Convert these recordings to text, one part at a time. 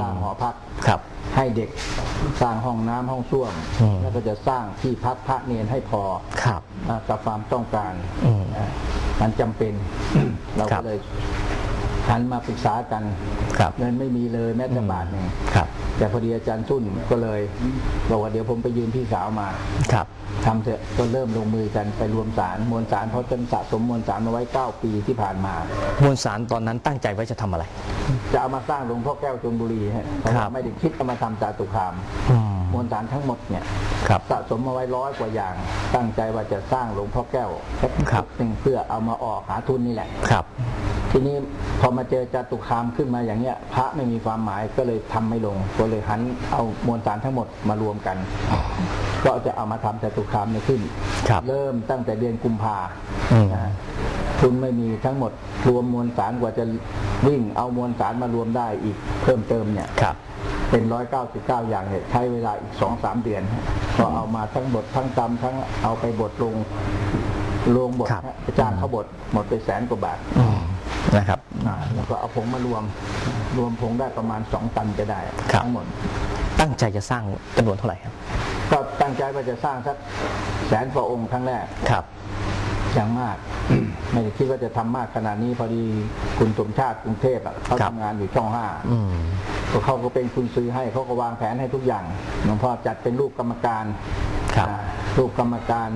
สร้างหอพักครับ ให้เด็กสร้างห้องน้ำห้องส้วมอืม แล้วก็จะสร้างที่พักพระเนรให้พอครับ อ่ากับความต้องการอืมอ่ามันจำเป็น เราครัก็บ เลยหันมาปรึกษากันครับเงินไม่มีเลยแม้แต่อืมบาทหนึ่งครับแต่พอดีอาจารย์ทุ่นก็เลยบอกว่าเดี๋ยวผมไปยืมพี่สาวมาครับทำเถอะก็เริ่มลงมือกันไปรวมสารมวลสารเพราะจนสะสมมวลสารมาไว้ 9 ปีที่ผ่านมามวลสารตอนนั้นตั้งใจไว้จะทำอะไร จะเอามาสร้างหลวงพ่อแก้วจนบุรีฮะเพราะครัว่าบไม่ได้คิดเอามาทำจาตุคามอืมมวลสารทั้งหมดเนี่ยครับสะสมมาไว้ร้อยกว่าอย่าง ตั้งใจว่าจะสร้างหลวงพ่อแก้วสักครับหนึ่งเพื่อเอามาออกหาทุนนี่แหละครับทีนี้พอมาเจอจาตุคามขึ้นมาอย่างเงี้ย พระไม่มีความหมายก็เลยทำไม่ลง ก็เลยหันเอามวลสารทั้งหมดมารวมกัน ก็จะเอามาทำจาตุคามเนี่ยขึ้นครับเริ่มตั้งแต่เดือนกุมภาอืมนะฮะ ทุนไม่มีทั้งหมดรวมมวลสารกว่าจะวิ่งเอามวลสารมารวมได้อีกเพิ่มเติมเนี่ยครับเป็นร้อยเก้าสิบเก้าอย่างเนี่ยใช้เวลาอีกสองสามเดือนฮะก็เอามาทั้งบททั้งจำทั้งเอาไปบทลงลงบทครับฮะจ้างเขาบทหมดไปแสนกว่าบาทอืมนะครับอ่าแล้วก็เอาผงมารวม รวมผงได้ประมาณสองตันจะได้ครับทั้งหมด ตั้งใจจะสร้างจำนวนเท่าไหร่ครับ ก็ตั้งใจว่าจะสร้างสักแสนกว่าองค์ครั้งแรกครับอย่างมาก ไม่ได้คิดว่าจะทำมากขนาดนี้พอดีคุณสมชาติกรุงเทพอะเขาครับทำงานอยู่ช่องห้าอืมก็เขาก็เป็นคุณซื้อให้เขาก็วางแผนให้ทุกอย่างหลวงพ่อจัดเป็นรูปกรรมการครับอ่ารูปกรรมการ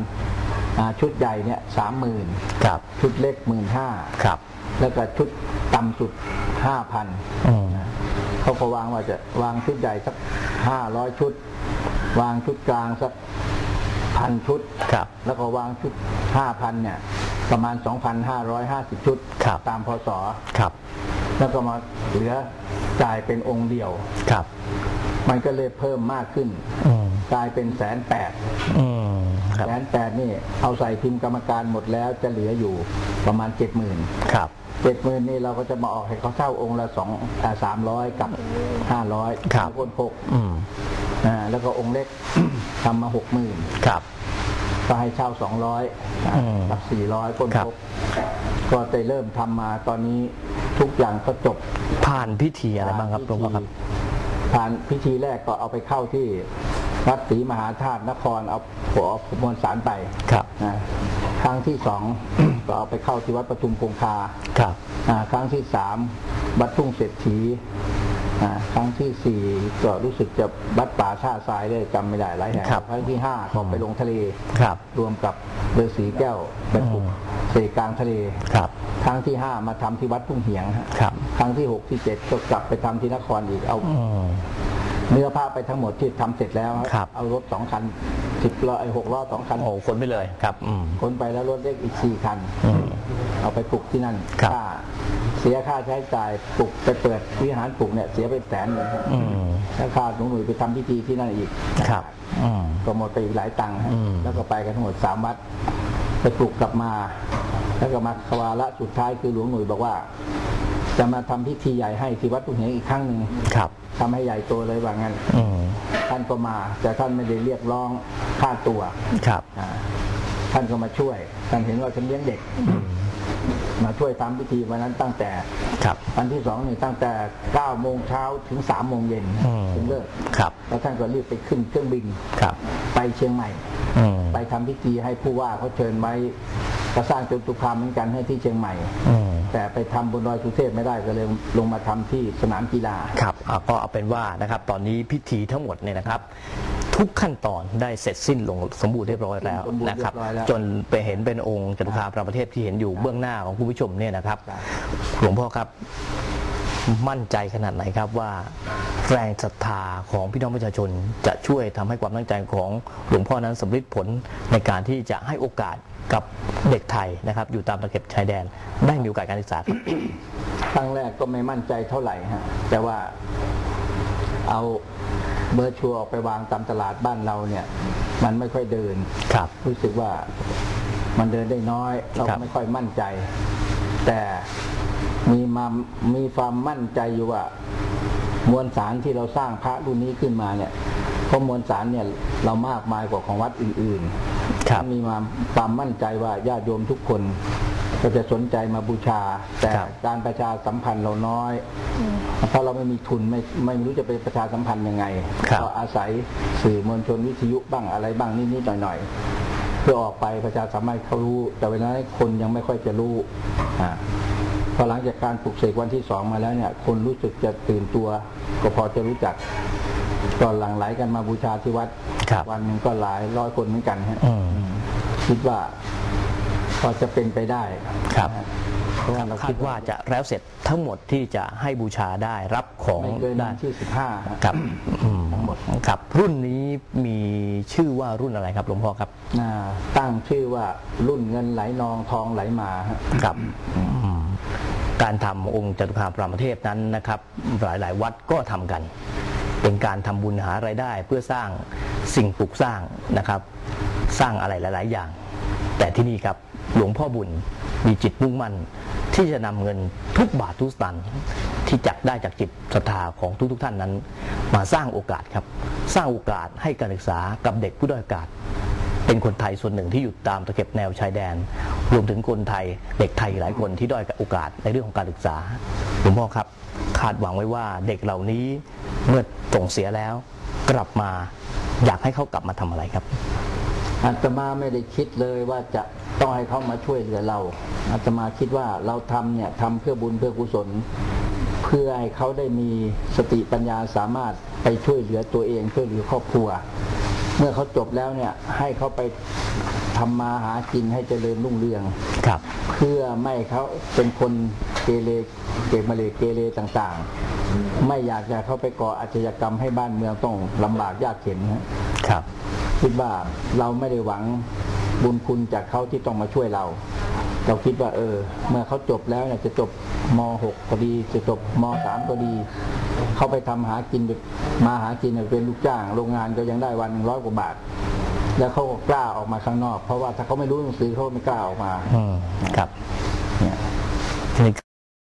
อ่าชุดใหญ่เนี่ยสามหมื่นครับชุดเล็กหมื่นห้าครับแล้วก็ชุดต่ำสุดห้าพันอืมเขาก็วางว่าจะวางชุดใหญ่สักห้าร้อยชุด วางชุดกลางสักพันชุดครับแล้วก็วางชุดห้าพันเนี่ย ประมาณสองพันห้าร้อยห้าสิบชุดครับตามพศครับ แล้วก็มาเหลือจ่ายเป็นองค์เดียวครับ มันก็เลยเพิ่มมากขึ้นอืมกลายเป็นแสนแปดอืมครับแสนแปดนี่ เอาใส่พิมพ์กรรมการหมดแล้วจะเหลืออยู่ประมาณเจ็ดหมื่นครับเจ็ดหมื่นนี่เราก็จะมาออกให้เขาเช่าองค์ละสองสามร้อยกับห้าร้อยครับคนหกอืมอ่าแล้วก็องค์เล็กทำมาหกหมื่นครับ ก็ให้เช่าสองร้อยอืมกับสี่ร้อยคนครับหกก็ได้เริ่มทำมาตอนนี้ทุกอย่างก็จบผ่านพิธีอะไรบ้างครับหลวงพ่อครับ ผ่านพิธีแรกก็เอาไปเข้าที่วัดศรีมหาธาตุนครเอาหัวมวลสารไปครับนะครั้งที่สองก็เอาไปเข้าที่วัดปทุมคงคาครับอ่าครั้งที่สามวัดทุ่งเศรษฐีอ่า ครั้งที่สี่ก็รู้สึกจะวัดป่าท่าทรายได้จำไม่ได้หลายแห่งครับครั้งที่ห้าก็ไปลงทะเลครับรวมกับเรือสีแก้วบรรทุกอืมเสกลางทะเลครับครั้งที่ห้ามาทำที่วัดทุ่งเหียงฮะครับครั้งที่หกที่เจ็ดก็กลับไปทำที่นครอีกเอาอืมเนื้อผ้าไปทั้งหมดที่ทำเสร็จแล้วครับเอารถสองคันสิบล้อไอ้หกล้อสองคันโอ้คนไปเลยครับอืมขนไปแล้วรถเล็กอีกสี่คันอืมเอาไปปลูกที่นั่นครับค่าเสียค่าใช้จ่ายปลูกไปเปิดวิหารปลูกเนี่ยเสียไปแสนเลยอืมแล้วค่าหนูหนุ่ยไปทำพิธีที่นั่นอีกครับอืมก็หมดไปอีกหลายตังค์ฮะอืมแล้วก็ไปกันทั้งหมดสามวัดไปปลูกกลับมา แล้วก็มาควาระสุดท้ายคือหลวงหนุ่ยบอกว่า จะมาทำพิธีใหญ่ให้ที่วัดตุงเหียงอีกครั้งหนึ่งครับทำให้ใหญ่โตเลยว่างั้นอืมท่านก็มา แต่ท่านไม่ได้เรียกร้องค่าตัวครับอ่าท่านก็มาช่วยท่านเห็นว่าฉันเลี้ยงเด็ก มาช่วยทำพิธีวันนั้นตั้งแต่ครับวันที่สองนี่ตั้งแต่9โมงเช้าถึง3โมงเย็นอืมถึงเลิกครับแล้วท่านก็รีบไปขึ้นเครื่องบินครับ ไปเชียงใหม่อืมไปทำพิธีให้ผู้ว่าเขาเชิญไว้ก็สร้างจตุคามเหมือนกันให้ที่เชียงใหม่อืมแต่ไปทำบนดอยสุเทพไม่ได้ก็เลยลงมาทำที่สนามกีฬาครับอะก็เอาเป็นว่านะครับ ตอนนี้พิธีทั้งหมดเนี่ยนะครับ ทุกขั้นตอนได้เสร็จสิ้นลงสมบูรณ์เรียบร้อยแล้วสมบูรณ์นะครับเรียบร้อยแล้วจนไปเห็นเป็นองค์จตุคามพระประเทศที่เห็นอยู่เบื้องหน้าของคุณผู้ชมเนี่ยนะครับครับหลวงพ่อครับมั่นใจขนาดไหนครับว่าแรงศรัทธาของพี่น้องประชาชนจะช่วยทำให้ความตั้งใจของหลวงพ่อนั้นสำเร็จผลในการที่จะให้โอกาสกับเด็กไทยนะครับ อยู่ตามตะเข็บชายแดนได้มีโอกาสการศึกษาครับครั้งแรกก็ไม่มั่นใจเท่าไหร่ฮะแต่ว่าเอา เบอร์ชัวร์ออกไปวางตามตลาดบ้านเราเนี่ย มันไม่ค่อยเดินครับรู้สึกว่ามันเดินได้น้อย เราครัก็บไม่ค่อยมั่นใจ แต่มีมามีความมั่นใจอยู่ว่ามวลสารที่เราสร้างพระรุ่นนี้ขึ้นมาเนี่ยเพราะมวลสารเนี่ยเรามากมายกว่าของวัดอื่นๆครับมีมาความมั่นใจว่าญาติโยมทุกคน ก็จะสนใจมาบูชา แต่ครับการประชาสัมพันธ์เราน้อย เพราะเราไม่มีทุนไม่ไม่รู้จะไปประชาสัมพันธ์ยังไงครับก็อาศัยสื่อมวลชนวิทยุบ้างอะไรบ้างนิดๆหน่อยๆเพื่อออกไปประชาสัมพันธ์ให้เขารู้ แต่เวลานั้นคนยังไม่ค่อยจะรู้อ่าพอหลังจากการปลุกเสกวันที่สองมาแล้วเนี่ย คนรู้สึกจะตื่นตัว ก็พอจะรู้จักก็หลั่งไหลกันมาบูชาที่วัดครับวันหนึงก็หลายร้อยคนเหมือนกันฮะอืมคิดว่า พอจะเป็นไปได้ครับเพราะว่าเราคาคิดดว่าจะแล้วเสร็จทั้งหมดที่จะให้บูชาได้รับของไม่เกินได้วันที่สิบห้าครับอืมทั้งหมดครับรุ่นนี้มีชื่อว่ารุ่นอะไรครับหลวงพ่อครับอ่าตั้งชื่อว่ารุ่นเงินไหลนองทองไหลมาฮะครับอืมการทำองค์จตุคามรามเทพนั้นนะครับ หลายๆ วัดก็ทำกัน เป็นการทำบุญหาไรายได้เพื่อสร้างสิ่งปลูกสร้างนะครับ สร้างอะไรหลาย ๆ อย่าง แต่ที่นี่ครับหลวงพ่อบุญมีจิตมุ่งมั่นที่จะนำเงินทุกบาททุกสตังค์ที่จักได้จากจิตศรัทธาของทุกๆท่านนั้น มาสร้างโอกาสครับ สร้างโอกาสให้การศึกษากับเด็กผู้ด้อยโอกาส เป็นคนไทยส่วนหนึ่งที่อยู่ตามตะเข็บแนวชายแดน รวมถึงคนไทยเด็กไทยหลายคนที่ด้อยโอกาสในเรื่องของการศึกษาหลวงพ่อครับคาดหวังไว้ว่าเด็กเหล่านี้เมื่อส่งเสียแล้ว กลับมาอยากให้เขากลับมาทำอะไรครับ อาตมาไม่ได้คิดเลยว่าจะต้องให้เขามาช่วยเหลือเราอาตมาคิดว่าเราทำเนี่ยทำเพื่อบุญเพื่อกุศล เพื่อให้เขาได้มีสติปัญญาสามารถไปช่วยเหลือตัวเองช่วยเหลือครอบครัว เมื่อเขาจบแล้วเนี่ยให้เขาไปทำมาหากินให้เจริญรุ่งเรืองครับ เพื่อไม่ให้เขาเป็นคนเกเร เกมเรเกเรต่างๆ ไม่อยากจะเข้าไปก่ออาชญากรรมให้บ้านเมืองต้องลำบากยากเข็นนะครับ คิดว่าเราไม่ได้หวังบุญคุณจากเขาที่ต้องมาช่วยเรา เราคิดว่าเออ เมื่อเขาจบแล้วเนี่ยจะจบม .6 ก็ดี จะจบม .3 ก็ดี เขาไปทำหากินแบบมาหากินเป็นลูกจ้าง โรงงานก็ยังได้วันร้อยกว่าบาท แล้วเขาก็กล้าออกมาข้างนอก เพราะว่าถ้าเขาไม่รู้หนังสือเขาไม่กล้าออกมา อืมครับ เนี่ยทีนี้